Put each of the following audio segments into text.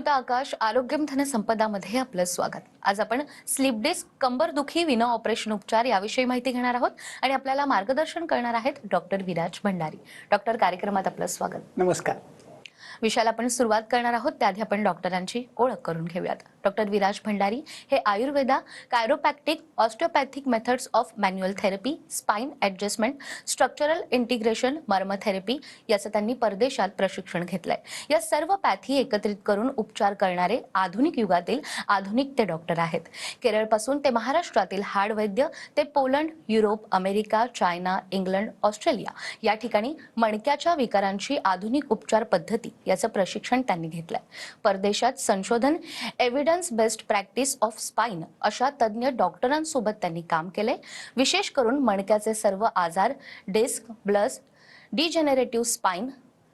अमृता आकाश आरोग्यम धन संपदामध्ये आपलं स्वागत. आज आपण स्लीप डिस्क कंबरदुखी विना ऑपरेशन उपचार याविषयी माहिती घेणार आहोत आणि आपल्याला मार्गदर्शन करणार आहेत डॉक्टर विराज भंडारी. डॉक्टर कार्यक्रमात आपलं स्वागत. नमस्कार. विषयाला आपण सुरुवात करणार आहोत. त्याआधी आपण डॉक्टरांची ओळख करून घेऊयात. डॉक्टर विराज भंडारी हे Ayurveda chiropractic osteopathic methods of manual therapy spine adjustment structural integration मर्मथेरपी याचं त्यांनी परदेशात प्रशिक्षण घेतलंय. या सर्व पॅथी एकत्रित करून उपचार करणारे आधुनिक युगातील आधुनिक ते डॉक्टर आहेत. केरळपासून ते महाराष्ट्रातील हाड वैद्य ते Poland Europe America China England Australia या ठिकाणी मणक्याच्या विकारांची आधुनिक उपचार पद्धती याचं प्रशिक्षण त्यांनी घेतलंय. परदेशात संशोधन evidence based practice of spine अशा तज्ज्ञ डॉक्टरांसोबत त्यांनी काम केले विशेष करून मणक्याचे सर्व आजार disc bulge degenerative spine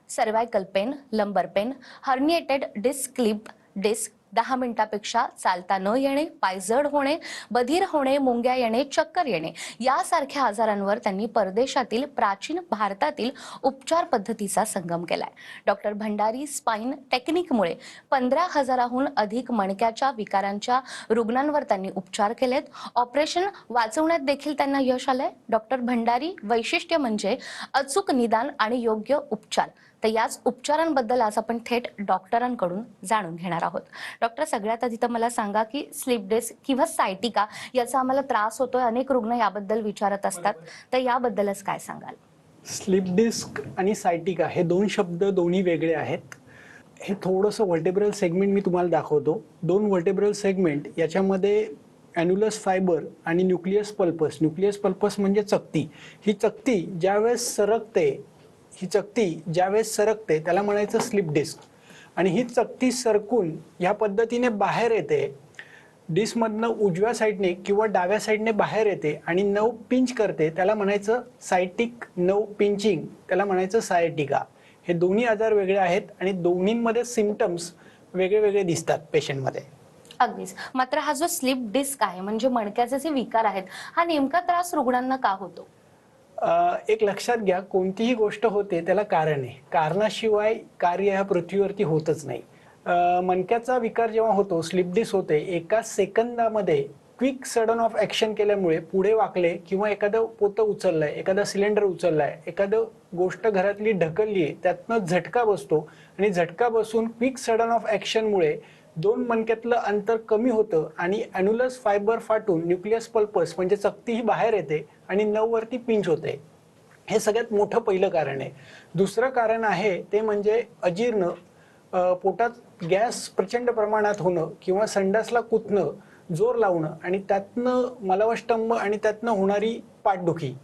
cervical pain lumbar pain herniated disc slip disc दहा मिनिटापेक्षा चालता न येणे पायजड होणे बधीर होणे मुंग्या येणे चक्कर येणे यासारख्या आजारांवर त्यांनी परदेशातील प्राचीन भारतातील उपचार पद्धतीचा संगम केलाय. डॉक्टर भंडारी स्पाइन टेक्निकमुळे पंधरा हजाराहून अधिक मणक्याच्या विकारांच्या रुग्णांवर त्यांनी उपचार केलेत. ऑपरेशन वाचवण्यात देखील त्यांना यश आलंय. डॉक्टर भंडारी वैशिष्ट्य म्हणजे अचूक निदान आणि योग्य उपचार. तर याच उपचारांबद्दल आज आपण थेट डॉक्टरांकडून जाणून घेणार आहोत. डॉक्टर सगळ्यात आधी तर मला सांगा की स्लीप डिस्क किंवा सायटिका याचा आम्हाला त्रास होतोय अनेक रुग्ण याबद्दल विचारत असतात. तर याबद्दलच काय सांगाल? स्लीप डिस्क आणि सायटिका हे दोन शब्द दोन्ही वेगळे आहेत. हे थोडंसं व्हर्टेब्रल सेगमेंट मी तुम्हाला दाखवतो. दोन व्हर्टेब्रल सेगमेंट याच्यामध्ये ॲन्युलस फायबर आणि न्यूक्लियस पल्पस. न्यूक्लियस पल्पस म्हणजे चकती. ही चकती ज्यावेळेस सरकते ही चकती ज्यावेळेस सरकते त्याला म्हणायचं स्लीप डिस्क आणि ही चकती सरकून ह्या पद्धतीने बाहेर येते. डिस्कमधनं उजव्या साईडने किंवा डाव्या साईडने बाहेर येते आणि नऊ पिंच करते त्याला म्हणायचं सायटिक नऊ पिंचिंग त्याला म्हणायचं सायटिका हे दोन्ही आजार वेगळे आहेत आणि दोन्हींमध्ये सिमटम्स वेगळे वेगळे दिसतात पेशंटमध्ये अगदीच. मात्र हा जो स्लीप डिस्क आहे म्हणजे मणक्याचे जे विकार आहेत हा नेमका त्रास रुग्णांना का होतो? एक लक्षात घ्या कोणतीही गोष्ट होते त्याला कारण आहे. कारणाशिवाय कार्य ह्या पृथ्वीवरती होतच नाही. मणक्याचा विकार जेव्हा होतो स्लिप डिस होते एका सेकंदामध्ये क्विक सडन ऑफ ॲक्शन केल्यामुळे पुढे वाकले किंवा एखादं पोतं उचललंय एखादा सिलेंडर उचललाय एखादं गोष्ट घरातली ढकलली आहे त्यातनं झटका बसतो आणि झटका बसून क्विक सडन ऑफ ॲक्शनमुळे दोन मणक्यातलं अंतर कमी होतं आणि अॅन्युलस फायबर फाटून न्यूक्लियस पल्पस म्हणजे चकतीही बाहेर येते आणि नववरती पिंच होते. हे सगळ्यात मोठं पहिलं कारण आहे. दुसरं कारण आहे ते म्हणजे अजीर्ण पोटात गॅस प्रचंड प्रमाणात होणं किंवा संडासला कुतणं जोर लावणं आणि त्यातनं मलवष्टंभ आणि त्यातनं होणारी पाठदुखी.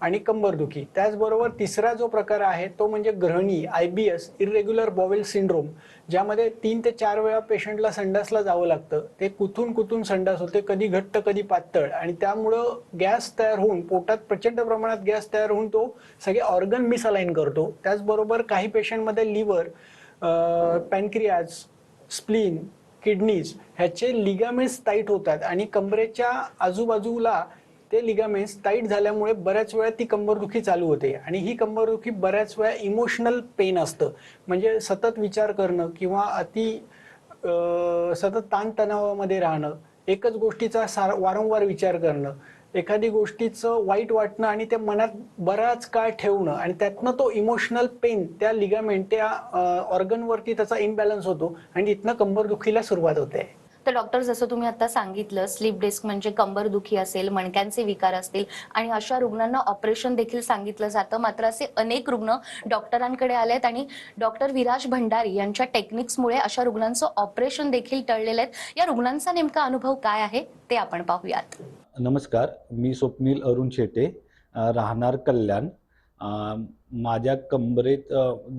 आणि कंबरदुखी. त्याचबरोबर तिसरा जो प्रकार आहे तो म्हणजे ग्रहणी I B S irregular bowel syndrome ज्यामध्ये तीन ते चार वेळा पेशंटला संडासला जावं लागतं. ते कुथून कुथून संडास होते कधी घट्ट कधी पातळ. आणि त्यामुळं गॅस तयार होऊन पोटात प्रचंड प्रमाणात गॅस तयार होऊन तो सगळे ऑर्गन मिसअलाईन करतो. त्याचबरोबर काही पेशंटमध्ये लिव्हर पॅनक्रियाज स्प्लीन किडनीज ह्याचे लिगामेंट्स टाईट होतात आणि कमरेच्या आजूबाजूला ते लिगामेंट्स टाईट झाल्यामुळे बऱ्याच वेळा ती कंबरदुखी चालू होते. आणि ही कंबरदुखी बऱ्याच वेळा इमोशनल पेन असतं. म्हणजे सतत विचार करणं किंवा अति सतत ताणतणावामध्ये राहणं एकच गोष्टीचा सार वारंवार विचार करणं एखादी गोष्टीचं वाईट वाटणं आणि ते मनात बराच काळ ठेवणं आणि त्यातनं तो इमोशनल पेन त्या लिगामेंट त्या ऑर्गनवरती त्याचा इम्बॅलन्स होतो आणि तिथनं कंबरदुखीला सुरुवात होते. तर डॉक्टर जसं तुम्ही आता सांगितलं स्लीप डिस्क म्हणजे कंबरदुखी असेल मणक्यांचे विकार असतील आणि अशा रुग्णांना ऑपरेशन देखील सांगितलं जातं. मात्र असे अनेक रुग्ण डॉक्टरांकडे आलेत आणि डॉक्टर विराज भंडारी यांच्या टेक्निक्समुळे अशा रुग्णांचं ऑपरेशन देखील टळलेलं आहेत या रुग्णांचा नेमका अनुभव काय आहे ते आपण पाहूयात. नमस्कार मी स्वप्नील अरुण शेटे राहणार कल्याण. माझ्या कंबरेत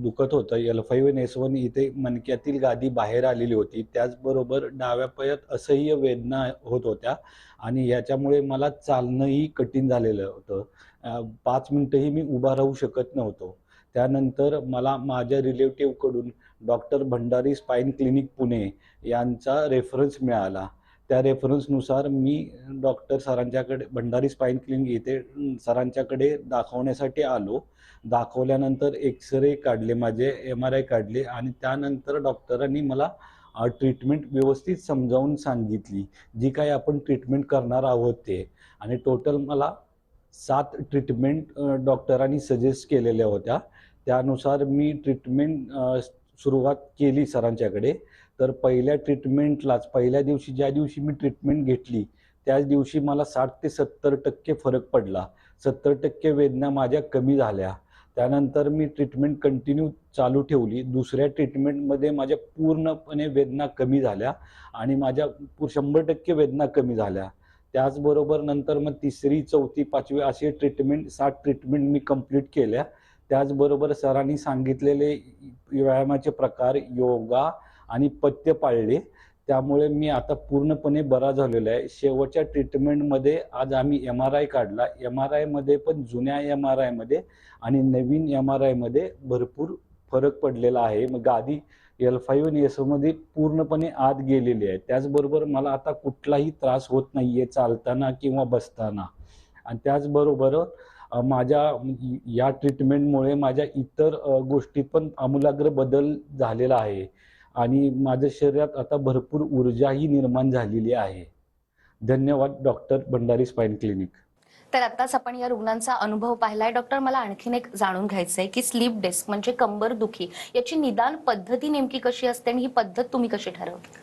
दुखत होतं. L five N S one इथे मणक्यातील गादी बाहेर आलेली होती. त्याचबरोबर डाव्या पायात असह्य वेदना होत होत्या आणि याच्यामुळे मला चालणंही कठीण झालेलं होतं. पाच मिनटंही मी उभा राहू शकत नव्हतो. त्यानंतर मला माझ्या रिलेटिव्हकडून doctor Bhandari spine clinic Pune यांचा रेफरन्स मिळाला. त्या रेफरन्सनुसार मी डॉक्टर सरांच्याकडे भंडारी स्पाईन क्लिनिक येथे सरांच्याकडे दाखवण्यासाठी आलो. दाखवल्यानंतर एक्सरे काढले माझे एम आर आय काढले आणि त्यानंतर डॉक्टरांनी मला ट्रीटमेंट व्यवस्थित समजावून सांगितली. जी काही आपण ट्रीटमेंट करणार आहोत ते. आणि टोटल मला सात ट्रीटमेंट डॉक्टरांनी सजेस्ट केलेल्या होत्या. त्यानुसार मी ट्रीटमेंट सुरुवात केली सरांच्याकडे. तर पहिल्या ट्रीटमेंटलाच पहिल्या दिवशी ज्या दिवशी मी ट्रीटमेंट घेतली त्याच दिवशी मला साठ ते सत्तर टक्के फरक पडला. सत्तर टक्के वेदना माझ्या कमी झाल्या. त्यानंतर मी ट्रीटमेंट कंटिन्यू चालू ठेवली. दुसऱ्या ट्रीटमेंटमध्ये माझ्या पूर्णपणे वेदना कमी झाल्या आणि माझ्या शंभर टक्के वेदना कमी झाल्या. त्याचबरोबर नंतर मग तिसरी चौथी पाचवी असे ट्रीटमेंट सात ट्रीटमेंट मी कंप्लीट केल्या. त्याचबरोबर सरांनी सांगितलेले व्यायामाचे प्रकार योगा आणि पथ्य पाळले. त्यामुळे मी आता पूर्णपणे बरा झालेलो आहे. शेवटच्या ट्रीटमेंटमध्ये आज आम्ही एम आर आय काढला. एम आर आयमध्ये पण जुन्या एम आर आयमध्ये आणि नवीन एम आर आयमध्ये भरपूर फरक पडलेला आहे. मग गादी एल फाईव्ह एसमध्ये पूर्णपणे आत गेलेली आहे. त्याचबरोबर मला आता कुठलाही त्रास होत नाहीये चालताना किंवा बसताना. आणि त्याचबरोबर माझ्या या ट्रीटमेंटमुळे माझ्या इतर गोष्टीत पण आमूलाग्र बदल झालेला आहे. आणि माझ्या शरीरात आता भरपूर ऊर्जाही निर्माण झालेली आहे. धन्यवाद डॉक्टर भंडारी स्पाईन क्लिनिक. तर आताच आपण या रुग्णांचा अनुभव पाहिलाय. डॉक्टर मला आणखीन एक जाणून घ्यायचंय की स्लीप डिस्क म्हणजे कंबर दुखी याची निदान पद्धती नेमकी कशी असते आणि ही पद्धत तुम्ही कशी ठरवता?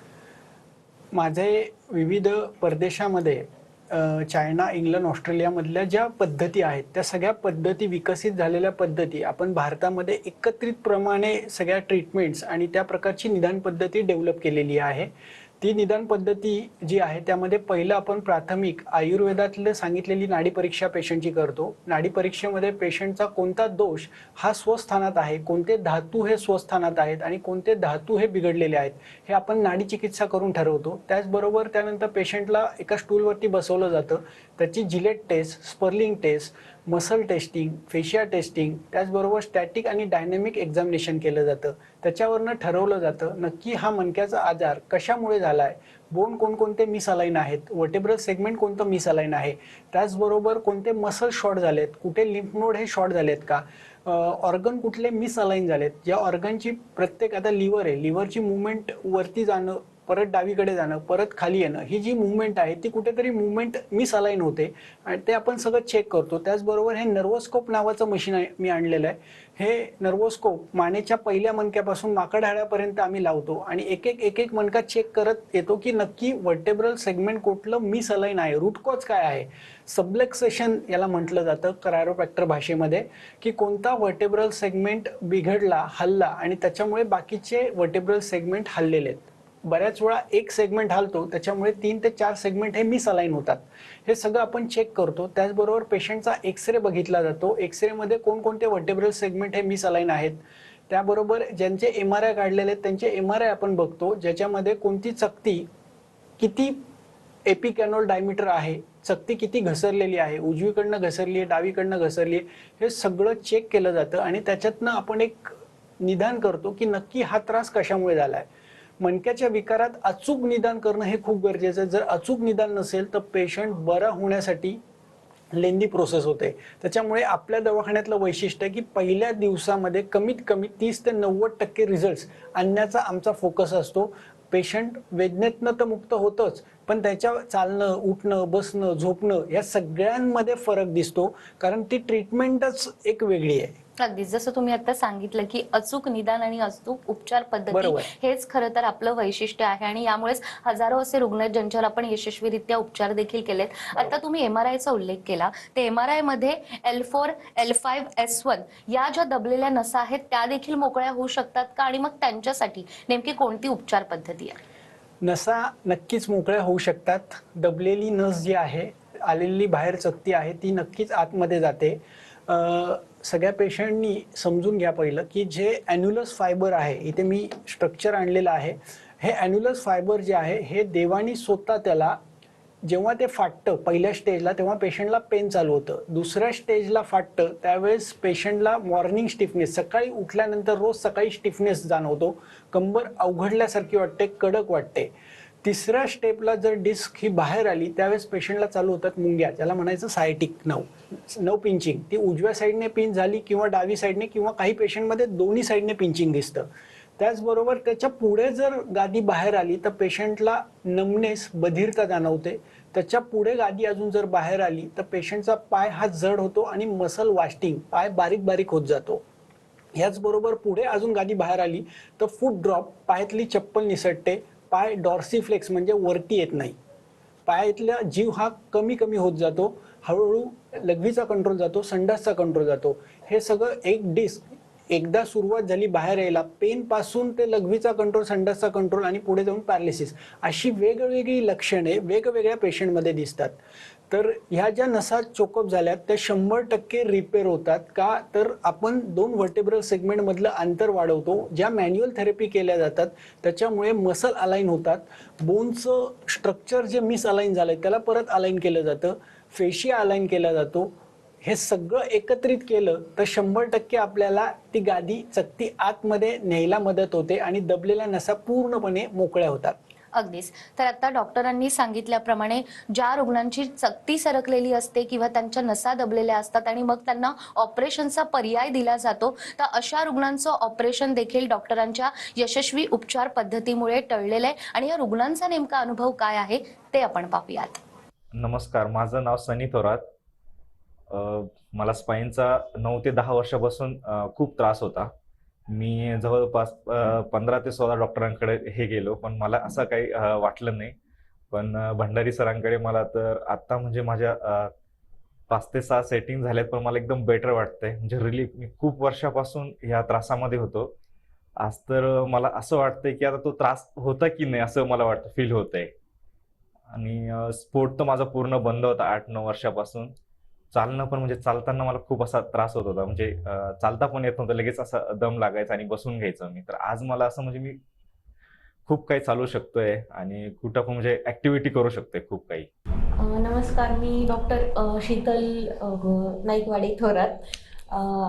माझे विविध परदेशामध्ये चायना इंग्लंड ऑस्ट्रेलियामधल्या ज्या पद्धती आहेत त्या सगळ्या पद्धती विकसित झालेल्या पद्धती आपण भारतामध्ये एकत्रितप्रमाणे सगळ्या ट्रीटमेंट्स आणि त्या प्रकारची निदान पद्धती डेव्हलप केलेली आहे. ती निदान पद्धती जी आहे त्यामध्ये पहिलं आपण प्राथमिक आयुर्वेदातलं सांगितलेली नाडी परीक्षा पेशंटची करतो. नाडी परीक्षेमध्ये पेशंटचा कोणता दोष हा स्वस्थानात आहे कोणते धातू हे स्वस्थानात आहेत आणि कोणते धातू हे बिघडलेले आहेत हे आपण नाडी चिकित्सा करून ठरवतो. त्याचबरोबर त्यानंतर पेशंटला एका स्टूलवरती बसवलं जातं. त्याची Gillet test Spurling test muscle testing fascia testing त्याचबरोबर स्टॅटिक आणि डायनॅमिक एक्झामिनेशन केलं जातं. त्याच्यावरनं ठरवलं जातं नक्की हा मणक्याचा आजार कशामुळे झाला आहे बोन कोणकोणते मिसअलाईन आहेत वर्टेब्रल सेगमेंट कोणतं मिसअलाईन आहे त्याचबरोबर कोणते मसल शॉर्ट झालेत कुठे लिम्फनोड हे शॉर्ट झालेत का ऑर्गन कुठले मिसअलाईन झालेत या ऑर्गनची प्रत्येक आता लिव्हर आहे लिव्हरची मुवमेंट वरती जाणं परत डावीकडे जाणं परत खाली येणं ही जी मुवमेंट आहे ती कुठेतरी मुवमेंट मिसअलाईन होते. आणि ते आपण सगळं चेक करतो. त्याचबरोबर हे नर्वोस्कोप नावाचं मशीन आहे मी आणलेलं आहे. हे नर्वोस्कोप मानेच्या पहिल्या मणक्यापासून माकडहाळ्यापर्यंत आम्ही लावतो. आणि एक एक एक एक मणका चेक करत येतो की नक्की वर्टेब्रल सेगमेंट कुठलं मिसअलाईन आहे रूटकॉज काय आहे. सबलेक्सेशन याला म्हटलं जातं करारोपॅक्टर भाषेमध्ये की कोणता वर्टेब्रल सेगमेंट बिघडला हल्ला आणि त्याच्यामुळे बाकीचे वर्टेब्रल सेगमेंट हल्लेले आहेत. बऱ्याच वेळा एक सेगमेंट हालतो त्याच्यामुळे तीन ते चार सेगमेंट हे मिसअलाईन होतात. हे सगळं आपण चेक करतो त्याचबरोबर पेशंटचा एक्सरे बघितला जातो. एक्सरेमध्ये कोणकोणते वर्टेब्रल सेगमेंट हे मिसअलाईन आहेत. त्याबरोबर ज्यांचे एम आर आय काढलेले आहेत त्यांचे एम आर आय आपण बघतो ज्याच्यामध्ये कोणती चकती किती एपिकॅनोल डायमीटर आहे चकती किती घसरलेली आहे उजवीकडनं घसरली आहे डावीकडनं घसरली आहे हे सगळं चेक केलं जातं आणि त्याच्यातनं आपण एक निदान करतो की नक्की हा त्रास कशामुळे झाला आहे मणक्याच्या विकारात अचूक निदान करणं हे खूप गरजेचं आहे. जर अचूक निदान नसेल तर पेशंट बरा होण्यासाठी लेंदी प्रोसेस होते. त्याच्यामुळे आपल्या दवाखान्यातलं वैशिष्ट्य आहे की पहिल्या दिवसामध्ये कमीत कमी तीस ते नव्वद टक्के रिझल्ट आणण्याचा आमचा फोकस असतो. पेशंट वेदनेतनं तर मुक्त होतंच पण त्याच्या चालणं उठणं बसणं झोपणं या सगळ्यांमध्ये फरक दिसतो. कारण ती ट्रीटमेंटच एक वेगळी आहे. अगदी जसं तुम्ही आता सांगितलं की अचूक निदान आणि अचूक उपचार पद्धती बरोबर. हेच खरं तर आपलं वैशिष्ट्य आहे. आणि यामुळेच हजारो असे रुग्ण आहेत ज्यांच्यावर आपण यशस्वीरित्या उपचार देखील केलेत. आता तुम्ही एम आर आयचा उल्लेख केला. ते एम आर आयमध्ये L four L five S one या ज्या दबलेल्या नसा आहेत त्या देखील मोकळ्या होऊ शकतात का? आणि मग त्यांच्यासाठी नेमकी कोणती उपचार पद्धती आहे? नसा नक्कीच मोकळ्या होऊ शकतात. दबलेली नस जी आहे आलेली बाहेर चकती आहे ती नक्कीच आतमध्ये जाते. अं, सगळ्या पेशंटनी समजून घ्या पहिलं की जे ॲन्युलस फायबर आहे इथे मी स्ट्रक्चर आणलेलं आहे हे ॲन्युलस फायबर जे आहे हे देवानी स्वतः त्याला जेव्हा ते फाटतं पहिल्या स्टेजला तेव्हा पेशंटला पेन चालू होतं. दुसऱ्या स्टेजला फाटतं त्यावेळेस पेशंटला मॉर्निंग स्टिफनेस सकाळी उठल्यानंतर रोज सकाळी स्टिफनेस जाणवतो. कंबर अवघडल्यासारखी वाटते कडक वाटते. तिसऱ्या स्टेपला जर डिस्क ही बाहेर आली त्यावेळेस पेशंटला चालू होतात मुंग्या ज्याला म्हणायचं सायटिक नव. नव पिंचिंग ती उजव्या साईडने पिंच झाली किंवा डावी साईडने किंवा काही पेशंटमध्ये दोन्ही साईडने पिंचिंग दिसतं. त्याचबरोबर त्याच्या पुढे जर गादी बाहेर आली तर पेशंटला नमनेस बधिरता जाणवते. त्याच्या पुढे गादी अजून जर बाहेर आली तर पेशंटचा पाय हा जड होतो आणि मसल वास्टिंग पाय बारीक बारीक होत जातो. याचबरोबर पुढे अजून गादी बाहेर आली तर फूट ड्रॉप पायातली चप्पल निसटते. पाय डॉर्सीफ्लेक्स म्हणजे वरती येत नाही. पायातला जीव हा कमी कमी होत जातो हळूहळू लघवीचा कंट्रोल जातो संडासचा कंट्रोल जातो. हे सगळं एक डिस्क एकदा सुरुवात झाली बाहेर यायला पेन पासून ते लघवीचा कंट्रोल संडासचा कंट्रोल आणि पुढे जाऊन पॅरालिसिस अशी वेगवेगळी लक्षणे वेगवेगळ्या पेशंटमध्ये दिसतात. तर ह्या ज्या नसा चोकअप झाल्यात त्या शंभर टक्के रिपेअर होतात का? तर आपण दोन व्हर्टेब्रल सेगमेंटमधलं अंतर वाढवतो ज्या मॅन्युअल थेरपी केल्या जातात त्याच्यामुळे मसल अलाईन होतात. बोनचं स्ट्रक्चर जे मिस अलाईन झालं आहे त्याला परत अलाईन केलं जातं. फेशिया अलाईन केला जातो. हे सगळं एकत्रित केलं तर शंभर टक्के आपल्याला ती गादी चकती आतमध्ये न्यायला मदत होते आणि दबलेल्या नसा पूर्णपणे मोकळ्या होतात. अगदीच. तर आता डॉक्टरांनी सांगितल्याप्रमाणे ज्या रुग्णांची चकती सरकलेली असते किंवा त्यांच्या नसा दबलेल्या असतात आणि मग त्यांना ऑपरेशनचा पर्याय दिला जातो तर अशा रुग्णांचं ऑपरेशन देखील डॉक्टरांच्या यशस्वी उपचार पद्धतीमुळे टळलेलं आहे. आणि या रुग्णांचा नेमका अनुभव काय आहे ते आपण पाहूयात. नमस्कार माझं नाव सनी थोरात. मला स्पाईनचा नऊ ते दहा वर्षापासून खूप त्रास होता. मी जवळपास पंधरा ते सोळा डॉक्टरांकडे हे गेलो पण मला असं काही वाटलं नाही. पण भंडारी सरांकडे मला तर आत्ता म्हणजे माझ्या पाच ते सहा सेटिंग झाल्यात पण मला एकदम बेटर वाटतंय. म्हणजे रिलीफ मी खूप वर्षापासून ह्या त्रासामध्ये होतो. आज तर मला असं वाटतंय की आता तो त्रास होता की नाही असं मला वाटतं फील होतंय. आणि स्पोर्ट तर माझा पूर्ण बंद होता आठ नऊ वर्षापासून. चालणं पण म्हणजे चालताना मला खूप असा त्रास होत होता. म्हणजे चालता पण येत नव्हतं लगेच असा दम लागायचा आणि बसून घ्यायचं मी. तर आज मला असं म्हणजे मी खूप काही चालू शकतोय आणि कुठं पण म्हणजे ऍक्टिव्हिटी करू शकतोय खूप काही. नमस्कार. मी डॉक्टर शीतल नाईकवाडे थोरात.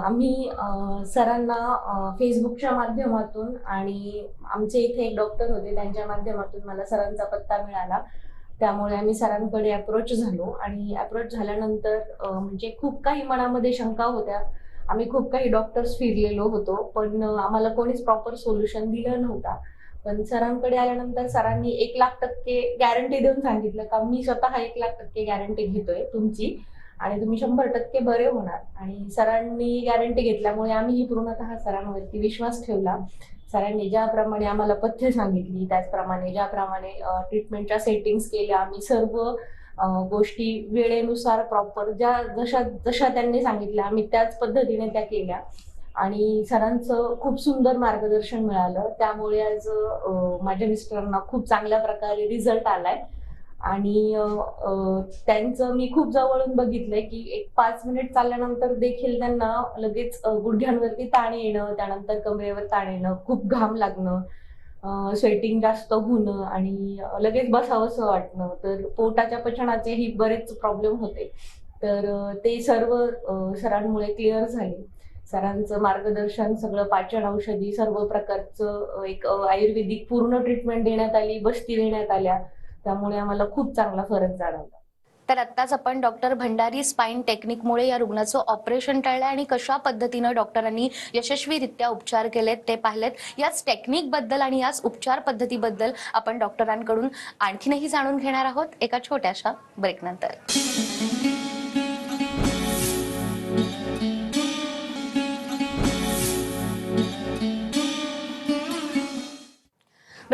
आम्ही सरांना फेसबुकच्या माध्यमातून आणि आमचे इथे एक डॉक्टर होते त्यांच्या माध्यमातून मला सरांचा पत्ता मिळाला. त्यामुळे आम्ही सरांकडे अप्रोच झालो आणि अप्रोच झाल्यानंतर म्हणजे खूप काही मनामध्ये शंका होत्या. आम्ही खूप काही डॉक्टर्स फिरलेलो होतो पण आम्हाला कोणीच प्रॉपर सोल्युशन दिलं नव्हता. पण सरांकडे आल्यानंतर सरांनी एक लाख टक्के गॅरंटी देऊन सांगितलं का मी स्वतः एक लाख टक्के गॅरंटी घेतोय तुमची आणि तुम्ही शंभर टक्के बरे होणार. आणि सरांनी गॅरंटी घेतल्यामुळे आम्हीही पूर्णतः सरांवरती विश्वास ठेवला. सरांनी ज्याप्रमाणे आम्हाला पथ्य सांगितली त्याचप्रमाणे ज्याप्रमाणे ट्रीटमेंटच्या सेटिंग्स केल्या आम्ही सर्व गोष्टी वेळेनुसार प्रॉपर ज्या जशा जशा त्यांनी सांगितल्या आम्ही त्याच पद्धतीने त्या केल्या. आणि सरांचं खूप सुंदर मार्गदर्शन मिळालं. त्यामुळे आज माझ्या मिस्टरांना खूप चांगल्या प्रकारे रिझल्ट आलाय. आणि त्यांचं मी खूप जवळून बघितलंय की एक पाच मिनिट चालल्यानंतर देखील त्यांना लगेच गुडघ्यांवरती ताण येणं त्यानंतर कमरेवर ताण येणं खूप घाम लागणं स्वेटिंग जास्त होणं आणि लगेच बसावंसं वाटणं. तर पोटाच्या पचनाचेही बरेच प्रॉब्लेम होते. तर ते सर्व सरांमुळे क्लिअर झाले. सरांचं मार्गदर्शन सगळं पाचन औषधी सर्व प्रकारचं एक आयुर्वेदिक पूर्ण ट्रीटमेंट देण्यात आली बस्ती देण्यात आल्या. त्यामुळे आम्हाला खूप चांगला फरक जाणवला. तर आत्ताच आपण डॉक्टर भंडारी स्पाइन टेक्निकमुळे या रुग्णाचं ऑपरेशन टाळलं आणि कशा पद्धतीनं डॉक्टरांनी यशस्वीरित्या उपचार केलेत ते पाहिलेत याच टेक्निकबद्दल आणि याच उपचार पद्धतीबद्दल आपण डॉक्टरांकडून आणखीनही जाणून घेणार आहोत एका छोट्याशा ब्रेकनंतर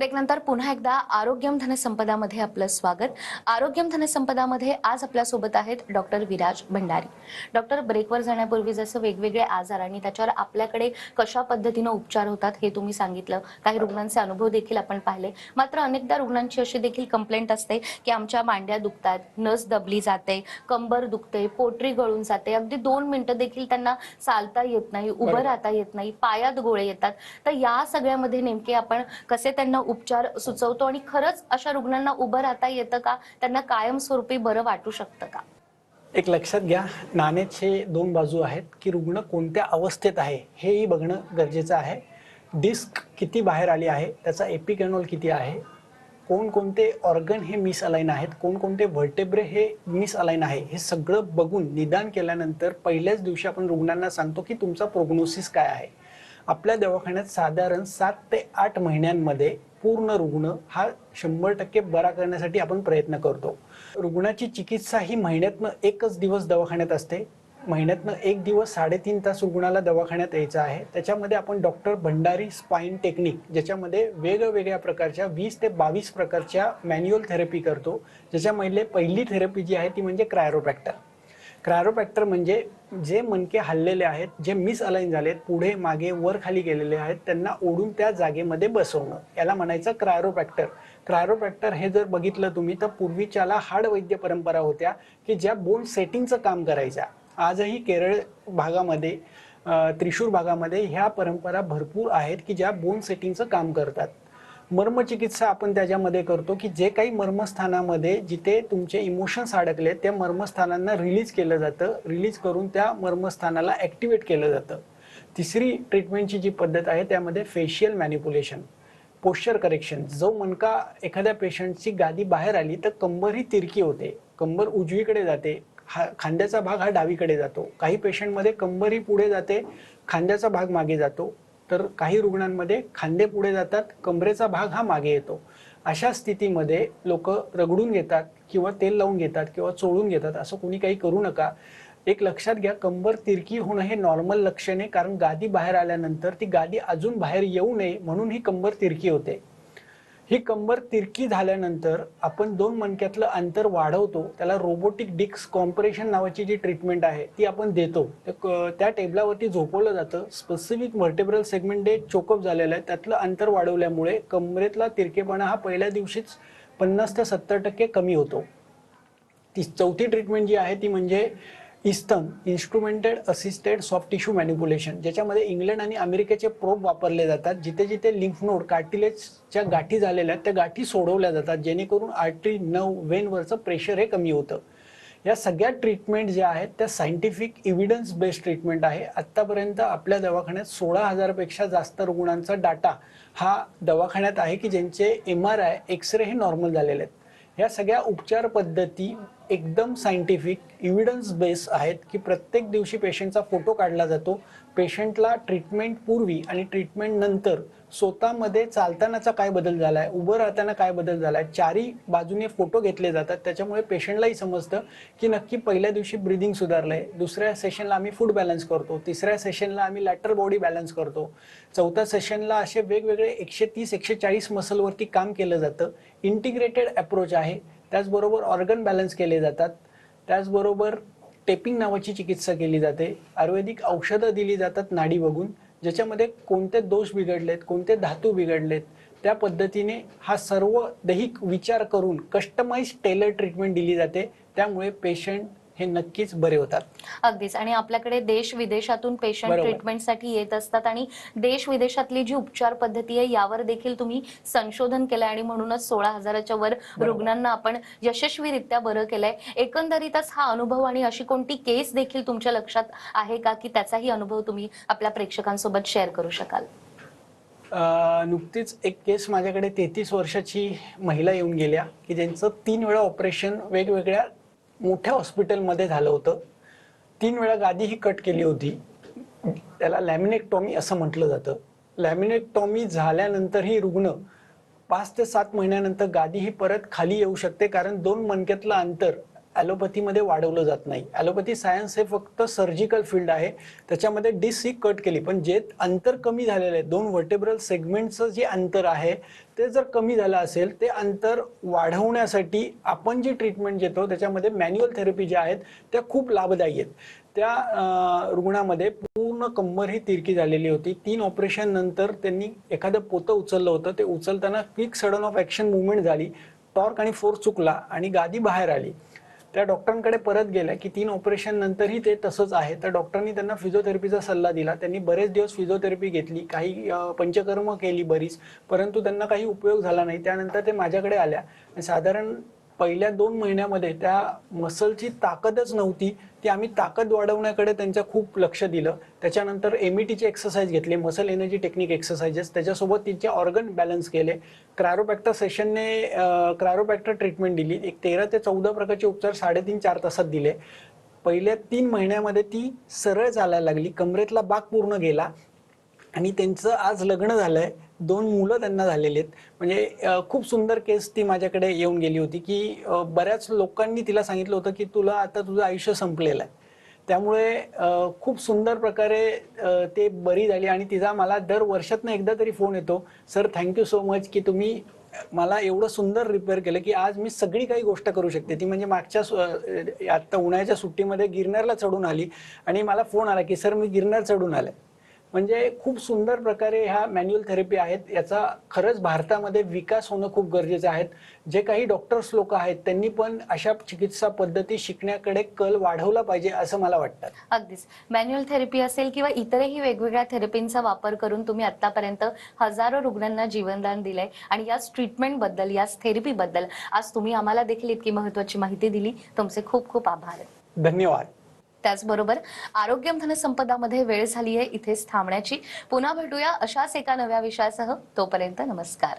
ब्रेकनंतर पुन्हा एकदा आरोग्यम धनसंपदामध्ये आपलं स्वागत. आरोग्यम धनसंपदामध्ये आज आपल्यासोबत आहेत डॉक्टर विराज भंडारी. डॉक्टर ब्रेकवर जाण्यापूर्वी जसं वेगवेगळे आजार आणि त्याच्यावर आपल्याकडे कशा पद्धतीनं उपचार होतात हे तुम्ही सांगितलं. काही रुग्णांचे अनुभव देखील आपण पाहिले. मात्र अनेकदा रुग्णांची अशी देखील कंप्लेंट असते की आमच्या मांड्या दुखतात नस दबली जाते कंबर दुखते पोटरी गळून जाते. अगदी दोन मिनिटं देखील त्यांना चालता येत नाही उभं. राहता येत नाही पायात गोळे येतात. तर या सगळ्यामध्ये नेमके आपण कसे त्यांना उपचार सुचवतो आणि खरंच अशा रुग्णांना उभं राहता येतं का? त्यांना कायमस्वरूपी बरं वाटू शकतं का? एक लक्षात घ्या नाण्याचे दोन बाजू आहेत की रुग्ण कोणत्या अवस्थेत आहे हेही बघणं गरजेचं आहे. डिस्क किती बाहेर आली आहे त्याचा एपिकॅनॉल किती आहे कोणकोणते ऑर्गन हे मिस अलाईन आहेत कोणकोणते व्हर्टेब्रे हे मिस अलाईन आहे हे सगळं बघून निदान केल्यानंतर पहिल्याच दिवशी आपण रुग्णांना सांगतो की तुमचा प्रोग्नोसिस काय आहे. आपल्या दवाखान्यात साधारण सात ते आठ महिन्यांमध्ये पूर्ण रुग्ण हा शंभर टक्के बरा करण्यासाठी आपण प्रयत्न करतो. रुग्णाची चिकित्सा ही महिन्यातनं एकच दिवस दवाखान्यात असते. महिन्यातनं एक दिवस साडेतीन तास रुग्णाला दवाखान्यात यायचं आहे. त्याच्यामध्ये आपण डॉक्टर भंडारी स्पाईन टेक्निक ज्याच्यामध्ये वेगवेगळ्या प्रकारच्या वीस ते बावीस प्रकारच्या मॅन्युअल थेरपी करतो. ज्याच्यामध्ये पहिली थेरपी जी आहे ती म्हणजे क्रायरोप्रॅक्टर. क्रॅरोपॅक्टर म्हणजे जे मणके हल्लेले आहेत जे मिस अलाईन झालेत पुढे मागे वर खाली गेलेले आहेत त्यांना ओढून त्या जागेमध्ये बसवणं. याला म्हणायचं क्रायरोपॅक्टर क्रायरोपॅक्टर हे जर बघितलं तुम्ही तर पूर्वीच्याला हाड वैद्य परंपरा होत्या की ज्या बोन सेटिंगचं काम करायच्या. आजही केरळ भागामध्ये त्रिशूर भागामध्ये ह्या परंपरा भरपूर आहेत की ज्या बोन सेटिंगचं काम करतात. मर्मचिकित्सा आपण त्याच्यामध्ये करतो की जे काही मर्मस्थानामध्ये जिथे तुमचे इमोशन्स अडकले त्या मर्मस्थानांना रिलीज केलं जातं. रिलीज करून त्या मर्मस्थानाला ॲक्टिवेट केलं जातं. तिसरी ट्रीटमेंटची जी पद्धत आहे त्यामध्ये फेशियल मॅनिप्युलेशन पोश्चर करेक्शन जो मनका एखाद्या पेशंटची गादी बाहेर आली तर कंबर ही तिरकी होते. कंबर उजवीकडे जाते. हा खांद्याचा भाग हा डावीकडे जातो. काही पेशंटमध्ये कंबर ही पुढे जाते खांद्याचा भाग मागे जातो. तर काही रुग्णांमध्ये खांदे पुढे जातात कमरेचा भाग हा मागे येतो. अशा स्थितीमध्ये लोक रगडून घेतात किंवा तेल लावून घेतात किंवा चोळून घेतात असं कोणी काही करू नका. एक लक्षात घ्या कंबर तिरकी होणं हे नॉर्मल लक्षण आहे कारण गादी बाहेर आल्यानंतर ती गादी अजून बाहेर येऊ नये म्हणून ही कंबर तिरकी होते. ही कंबर तिरकी झाल्यानंतर आपण दोन मणक्यातलं अंतर वाढवतो त्याला रोबोटिक डिक्स कॉम्प्रेशन नावाची जी ट्रीटमेंट आहे ती आपण देतो. क- त्या टेबलावरती झोपवलं जातं. स्पेसिफिक व्हर्टेब्रल सेगमेंट डे चोकअप झालेलं आहे त्यातलं अंतर वाढवल्यामुळे कमरेतला तिरकेपणा हा पहिल्या दिवशीच पन्नास ते सत्तर टक्के कमी होतो. ती चौथी ट्रीटमेंट जी आहे ती म्हणजे इस्तन instrumented assisted soft tissue manipulation ज्याच्यामध्ये इंग्लंड आणि अमेरिकेचे प्रोब वापरले जातात जिथे जिथे लिम्फ नोड कार्टिलेजच्या गाठी झालेल्या आहेत त्या गाठी सोडवल्या जातात जेणेकरून आर्टरी नव वेनवरचं प्रेशर हे कमी होतं. या सगळ्या ट्रीटमेंट ज्या आहेत त्या सायंटिफिक इव्हिडन्स बेस्ड ट्रीटमेंट आहे. आत्तापर्यंत आपल्या दवाखान्यात सोळा हजारपेक्षा जास्त रुग्णांचा डाटा हा दवाखान्यात आहे की ज्यांचे M R I x ray हे नॉर्मल झालेले आहेत. ह्या सगळ्या उपचार पद्धती एकदम सायंटिफिक इव्हिडन्स बेस आहेत की प्रत्येक दिवशी पेशंटचा फोटो काढला जातो. पेशंटला ट्रीटमेंट पूर्वी आणि ट्रीटमेंट नंतर स्वतःमध्ये चालतानाचा काय बदल झाला आहे उभं राहताना काय बदल झाला आहे चारी बाजूने फोटो घेतले जातात त्याच्यामुळे पेशंटलाही समजतं की नक्की पहिल्या दिवशी ब्रिदिंग सुधारलं आहे दुसऱ्या सेशनला आम्ही फूड बॅलन्स करतो तिसऱ्या सेशनला आम्ही लॅटर बॉडी बॅलन्स करतो चौथ्या सेशनला असे वेगवेगळे एकशे तीस एकशे चाळीस मसलवरती काम केलं जातं इंटिग्रेटेड अप्रोच आहे त्याचबरोबर ऑर्गन बॅलन्स केले जातात त्याचबरोबर टेपिंग नावाची चिकित्सा केली जाते. आयुर्वेदिक औषधं दिली जातात नाडी बघून ज्याच्यामध्ये कोणते दोष बिघडलेत कोणते धातू बिघडलेत त्या पद्धतीने हा सर्व दैहिक विचार करून कस्टमाइज टेलर ट्रीटमेंट दिली जाते. त्यामुळे पेशंट हे नक्कीच बरे होतात. अगदीच. आणि आपल्याकडे देश विदेशातून पेशंट बरोबर. ट्रीटमेंटसाठी येत असतात आणि देश विदेशातली जी उपचार पद्धती आहे यावर देखील तुम्ही संशोधन केलंय आणि म्हणूनच सोळा हजाराच्या वर बरोबर. रुग्णांना आपण यशस्वीरित्या बरं केलंय. एकंदरीतच हा अनुभव आणि अशी कोणती केस देखील तुमच्या लक्षात आहे का? की त्याचाही अनुभव तुम्ही आपल्या प्रेक्षकांसोबत शेअर करू शकाल. अं, नुकतीच एक केस माझ्याकडे तेहतीस वर्षाची महिला येऊन गेल्या की ज्यांचं तीन वेळा ऑपरेशन वेगवेगळ्या मोठ्या हॉस्पिटलमध्ये झालं होतं. तीन वेळा गादी ही कट केली होती. त्याला लॅमिनेक्टॉमी असं म्हटलं जातं. लॅमिनेक्टॉमी झाल्यानंतरही रुग्ण पाच ते सात महिन्यानंतर गादी ही परत खाली येऊ शकते कारण दोन मणक्यातलं अंतर ॲलोपॅथीमध्ये वाढवलं जात नाही. ॲलोपॅथी सायन्स हे फक्त सर्जिकल फील्ड आहे. त्याच्यामध्ये डिस ही कट केली. पण जे अंतर कमी झालेलं आहे दोन व्हर्टेब्रल सेगमेंटचं जे अंतर आहे ते जर कमी झालं असेल ते अंतर वाढवण्यासाठी आपण जी ट्रीटमेंट देतो त्याच्यामध्ये मॅन्युअल थेरपी ज्या आहेत त्या खूप लाभदायी आहेत. त्या रुग्णामध्ये पूर्ण कंबर ही तिरकी झालेली होती. तीन ऑपरेशन नंतर त्यांनी एखादं पोतं उचललं होतं. ते उचलताना quick sudden of action movement झाली. टॉर्क आणि फोर्स चुकला आणि गादी बाहेर आली. त्या डॉक्टरांकडे परत गेल्या की तीन ऑपरेशन नंतरही ते तसंच आहे. तर डॉक्टरांनी त्यांना फिजिओथेरपीचा सल्ला दिला. त्यांनी बरेच दिवस फिजिओथेरपी घेतली काही पंचकर्म केली बरीच परंतु त्यांना काही उपयोग झाला नाही. त्यानंतर ते माझ्याकडे आल्या. साधारण पहिल्या दोन महिन्यामध्ये त्या मसलची ताकदच नव्हती ती आम्ही ताकद वाढवण्याकडे त्यांचं खूप लक्ष दिलं. त्याच्यानंतर एम ई टीचे एक्सरसाइज घेतले मसल एनर्जी टेक्निक एक्सरसाइजेस त्याच्यासोबत तिचे ऑर्गन बॅलन्स केले. क्रारोपॅक्टर सेशनने क्रारोपॅक्टर ट्रीटमेंट दिली. एक तेरा ते चौदा प्रकारचे उपचार साडेतीन चार तासात दिले. पहिल्या तीन महिन्यामध्ये ती सरळ चालायला लागली. कमरेतला बाग पूर्ण गेला. आणि त्यांचं आज लग्न झालंय. दोन मुलं त्यांना झालेली आहेत. म्हणजे खूप सुंदर केस ती माझ्याकडे येऊन गेली होती की बऱ्याच लोकांनी तिला सांगितलं होतं की तुला आता तुझं आयुष्य संपलेलं आहे. त्यामुळे खूप सुंदर प्रकारे ते बरी झाली आणि तिचा मला दर वर्षातनं एकदा तरी फोन येतो. सर थँक्यू सो मच की तुम्ही मला एवढं सुंदर रिपेअर केलं की आज मी सगळी काही गोष्ट करू शकते. ती म्हणजे मागच्या सु- उन्हाळ्याच्या सुट्टीमध्ये गिरनारला चढून आली आणि मला फोन आला की सर मी गिरनार चढून आले म्हणजे खूप सुंदर प्रकारे ह्या मॅन्युअल थेरपी आहेत. याचा खरंच भारतामध्ये विकास होणं खूप गरजेचं आहे. जे काही डॉक्टर्स लोक आहेत त्यांनी पण अशा चिकित्सा पद्धती शिकण्याकडे कल वाढवला पाहिजे असं मला वाटतं. अगदीच. मॅन्युअल थेरपी असेल किंवा इतरही वेगवेगळ्या थेरपींचा वापर करून तुम्ही आतापर्यंत हजारो रुग्णांना जीवनदान दिलंय आणि याच ट्रीटमेंटबद्दल याच थेरपी बद्दल आज तुम्ही आम्हाला देखील इतकी महत्वाची माहिती दिली. तुमचे खूप खूप आभार. धन्यवाद. त्याचबरोबर आरोग्यम धनसंपदामध्ये वेळ झाली आहे इथेच थांबण्याची. पुन्हा भेटूया अशाच एका नव्या विषयासह. तोपर्यंत नमस्कार.